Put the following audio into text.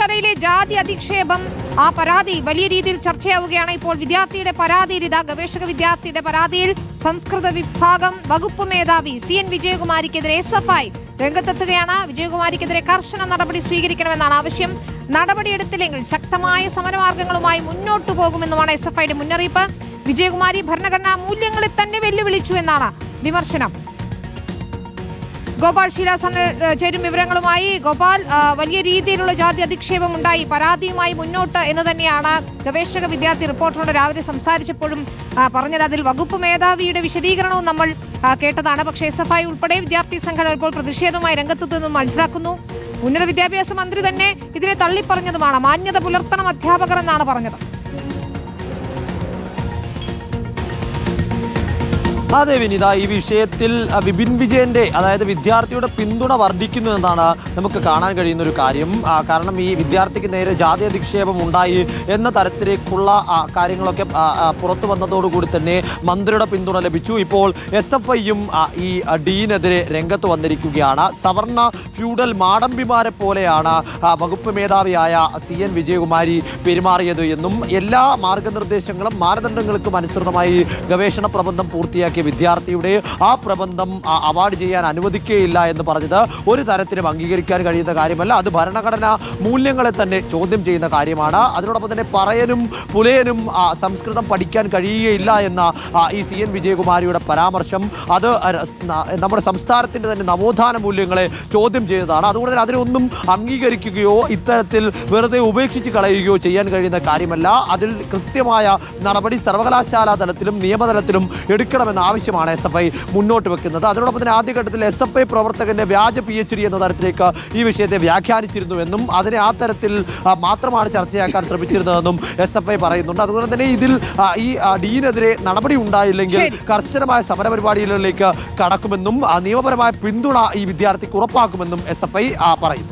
സർവകലാശാലയിലെ ജാതി അധിക്ഷേപം ആ പരാതി വലിയ രീതിയിൽ ചർച്ചയാവുകയാണ്. ഇപ്പോൾ വിദ്യാർത്ഥിയുടെ പരാതിയിൽ ഇതാ ഗവേഷക വിദ്യാർത്ഥിയുടെ പരാതിയിൽ സംസ്കൃത വിഭാഗം വകുപ്പ് മേധാവി സി എൻ വിജയകുമാരിക്കെതിരെ എസ് എഫ് ഐ രംഗത്തെത്തുകയാണ്. വിജയകുമാരിക്കെതിരെ കർശന നടപടി സ്വീകരിക്കണമെന്നാണ് ആവശ്യം. നടപടിയെടുത്തില്ലെങ്കിൽ ശക്തമായ സമരമാർഗങ്ങളുമായി മുന്നോട്ടു പോകുമെന്നുമാണ് എസ് എഫ് ഐയുടെ മുന്നറിയിപ്പ്. വിജയകുമാരി ഭരണഘടനാ മൂല്യങ്ങളെ തന്നെ വെല്ലുവിളിച്ചു എന്നാണ് വിമർശനം. ഗോപാൽ ശീലാസൻ ചേരും വിവരങ്ങളുമായി. ഗോപാൽ വലിയ രീതിയിലുള്ള ജാതി അധിക്ഷേപം ഉണ്ടായി പരാതിയുമായി മുന്നോട്ട് എന്ന് തന്നെയാണ് ഗവേഷക വിദ്യാർത്ഥി റിപ്പോർട്ടറോട് രാവിലെ സംസാരിച്ചപ്പോഴും പറഞ്ഞത്. അതിൽ വകുപ്പ് മേധാവിയുടെ വിശദീകരണവും നമ്മൾ കേട്ടതാണ്. പക്ഷേ എസ് എഫ് ഐ ഉൾപ്പെടെ വിദ്യാർത്ഥി സംഘടന ഇപ്പോൾ പ്രതിഷേധവുമായി രംഗത്തെത്തുന്നു മനസ്സിലാക്കുന്നു. ഉന്നത വിദ്യാഭ്യാസ മന്ത്രി തന്നെ ഇതിനെ തള്ളിപ്പറഞ്ഞതുമാണ്. മാന്യത പുലർത്തണം അധ്യാപകർ എന്നാണ് പറഞ്ഞത്. അതെ വിനിത ഈ വിഷയത്തിൽ വിപിൻ വിജയന്റെ അതായത് വിദ്യാർത്ഥിയുടെ പിന്തുണ വർദ്ധിക്കുന്നു എന്നാണ് നമുക്ക് കാണാൻ കഴിയുന്ന ഒരു കാര്യം കാരണം ഈ വിദ്യാർത്ഥിക്ക് നേരെ ജാതി അധിക്ഷേപം ഉണ്ടായി എന്ന തരത്തിലേക്കുള്ള കാര്യങ്ങളൊക്കെ പുറത്തു വന്നതോടുകൂടി തന്നെ മന്ത്രിയുടെ പിന്തുണ ലഭിച്ചു. ഇപ്പോൾ എസ് എഫ് ഐയും ഈ ഡീനെതിരെ രംഗത്ത് വന്നിരിക്കുകയാണ്. സവർണ ഫ്യൂഡൽ മാടമ്പിമാരെ പോലെയാണ് വകുപ്പ് മേധാവിയായ സി എൻ വിജയകുമാരി പെരുമാറിയത് എന്നും എല്ലാ മാർഗനിർദ്ദേശങ്ങളും മാനദണ്ഡങ്ങൾക്കും അനുസൃതമായി ഗവേഷണ പ്രബന്ധം പൂർത്തിയാക്കിയ വിദ്യാർത്ഥിയുടെ ആ പ്രബന്ധം അവാർഡ് ചെയ്യാൻ അനുവദിക്കുകയില്ല എന്ന് പറഞ്ഞത് ഒരു തരത്തിലും അംഗീകരിക്കാൻ കഴിയുന്ന കാര്യമല്ല. അത് ഭരണഘടനാ മൂല്യങ്ങളെ തന്നെ ചോദ്യം ചെയ്യുന്ന കാര്യമാണ്. അതിനോടൊപ്പം തന്നെ പറയനും പുലയനും സംസ്കൃതം പഠിക്കാൻ കഴിയുകയില്ല എന്ന ഈ സി എൻ വിജയകുമാരിയുടെ പരാമർശം അത് നമ്മുടെ സംസ്ഥാനത്തിന്റെ തന്നെ നവോത്ഥാന മൂല്യങ്ങളെ ചോദ്യം ചെയ്തതാണ്. അതുകൊണ്ട് തന്നെ അതിനൊന്നും അംഗീകരിക്കുകയോ ഇത്തരത്തിൽ വെറുതെ ഉപേക്ഷിച്ച് കളയുകയോ ചെയ്യാൻ കഴിയുന്ന കാര്യമല്ല. അതിൽ കൃത്യമായ നടപടി സർവകലാശാലാ തലത്തിലും നിയമതലത്തിലും എടുക്കണമെന്ന ആവശ്യമാണ് എസ് എഫ് ഐ മുന്നോട്ട് വെക്കുന്നത്. അതിനോടൊപ്പം തന്നെ ആദ്യഘട്ടത്തിൽ എസ് എഫ് ഐ പ്രവർത്തകന്റെ വ്യാജ പി എച്ച് ഡി എന്ന തരത്തിലേക്ക് ഈ വിഷയത്തെ വ്യാഖ്യാനിച്ചിരുന്നുവെന്നും അതിനെ ആ തരത്തിൽ മാത്രമാണ് ചർച്ചയാക്കാൻ ശ്രമിച്ചിരുന്നതെന്നും എസ് എഫ് ഐ പറയുന്നുണ്ട്. അതുകൊണ്ട് തന്നെ ഇതിൽ ഈ ഡീനെതിരെ നടപടി ഉണ്ടായില്ലെങ്കിൽ. കർശനമായ സമരപരിപാടികളിലേക്ക് കടക്കുമെന്നും നിയമപരമായ പിന്തുണ ഈ വിദ്യാർത്ഥിക്ക് ഉറപ്പാക്കുമെന്നും എസ് എഫ് ഐ പറയുന്നു.